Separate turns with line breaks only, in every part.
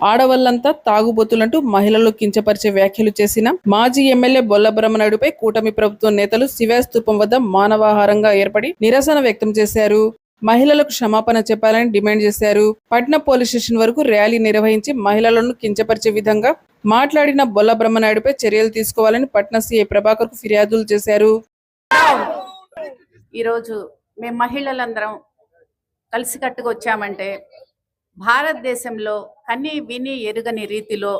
ఆడవాళ్ళంతా తాగుబోతులంటూ మహిళలు కించపరిచే వ్యాఖ్యలు చేసిన మాజీ ఎమ్మెల్యే బొల్ల బ్రహ్మనాయుడుపై కూటమి ప్రభుత్వం నేతలు శివాస్తూపం వద్ద మానవాహారంగా ఏర్పడి నిరసన వ్యక్తం చేశారు. మహిళలకు క్షమాపణ చెప్పాలని డిమాండ్ చేశారు. పట్న పోలీస్ స్టేషన్ వరకు ర్యాలీ నిర్వహించి మహిళలను కించపరిచే విధంగా మాట్లాడిన బొల్ల బ్రహ్మనాయుడుపై చర్యలు తీసుకోవాలని పట్న సీఐ ప్రభాకర్కు ఫిర్యాదులు చేశారు.
ఈరోజు మేము మహిళలందరం కలిసికట్టుగా వచ్చామంటే భారతదేశంలో కని విని ఎరుగని రీతిలో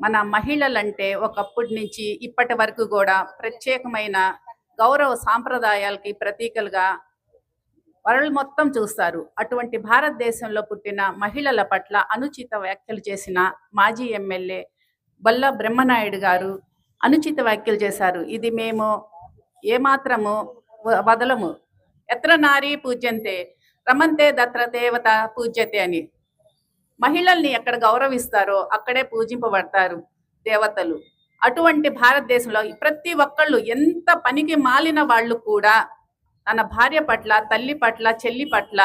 మన మహిళలంటే ఒకప్పటి నుంచి ఇప్పటి వరకు కూడా ప్రత్యేకమైన గౌరవ సాంప్రదాయాలకి ప్రతీకలుగా వరల్డ్ మొత్తం చూస్తారు. అటువంటి భారతదేశంలో పుట్టిన మహిళల పట్ల అనుచిత వ్యాఖ్యలు చేసిన మాజీ ఎమ్మెల్యే బల్ల బ్రహ్మనాయుడు గారు అనుచిత వ్యాఖ్యలు చేశారు. ఇది మేము ఏమాత్రము వదలము. ఎత్ర నారీ పూజ్యంతే రమంతే దత్ర దేవత పూజ్యతే అని. మహిళల్ని ఎక్కడ గౌరవిస్తారో అక్కడే పూజింపబడతారు దేవతలు. అటువంటి భారతదేశంలో ప్రతి ఒక్కళ్ళు ఎంత పనికి మాలిన వాళ్ళు కూడా తన భార్య పట్ల తల్లి పట్ల చెల్లి పట్ల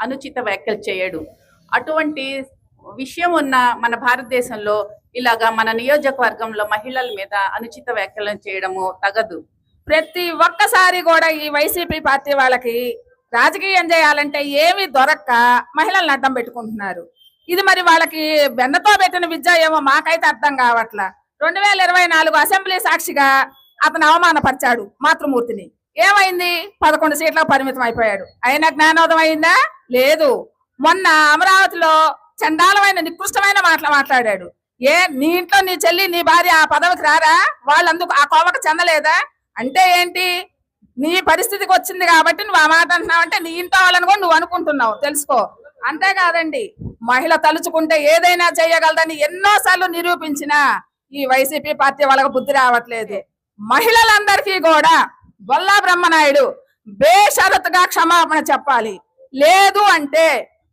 అనుచిత వ్యాఖ్యలు చేయడు. అటువంటి విషయం ఉన్న మన భారతదేశంలో ఇలాగా మన నియోజకవర్గంలో మహిళల మీద అనుచిత వ్యాఖ్యలను చేయడము తగదు.
ప్రతి ఒక్కసారి కూడా ఈ వైసీపీ పార్టీ వాళ్ళకి రాజకీయం చేయాలంటే ఏమీ దొరక్క మహిళల్ని అడ్డం పెట్టుకుంటున్నారు. ఇది మరి వాళ్ళకి వెన్నతో పెట్టిన విద్య ఏమో మాకైతే అర్థం కావట్లా. రెండు వేల ఇరవై నాలుగు అసెంబ్లీ సాక్షిగా అతను అవమానపరిచాడు మాతృమూర్తిని. ఏమైంది? పదకొండు సీట్లకు పరిమితం అయిపోయాడు. అయినా జ్ఞానోదం అయిందా? లేదు. మొన్న అమరావతిలో చండాలమైన నికృష్టమైన మాటలు మాట్లాడాడు. ఏ నీ ఇంట్లో నీ చెల్లి నీ భార్య ఆ పదవికి రారా? వాళ్ళందుకు ఆ కోవకు చెందలేదా? అంటే ఏంటి? నీ పరిస్థితికి వచ్చింది కాబట్టి నువ్వు ఆ మాట అంటున్నావు అంటే నీ ఇంట్లో వాళ్ళని కూడా నువ్వు అనుకుంటున్నావు. తెలుసుకో. అంతేకాదండి మహిళ తలుచుకుంటే ఏదైనా చేయగలదని ఎన్నోసార్లు నిరూపించిన ఈ వైసీపీ పార్టీ వాళ్ళకు బుద్ధి రావట్లేదు. మహిళలందరికీ కూడా బొల్లా బ్రహ్మనాయుడు బేషరతుగా క్షమాపణ చెప్పాలి. లేదు అంటే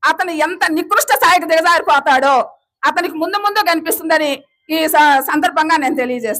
అతను ఎంత నికృష్ట స్థాయికి దిగజారిపోతాడో అతనికి ముందు ముందు కనిపిస్తుందని ఈ స- సందర్భంగా నేను తెలియజేస్తున్నాను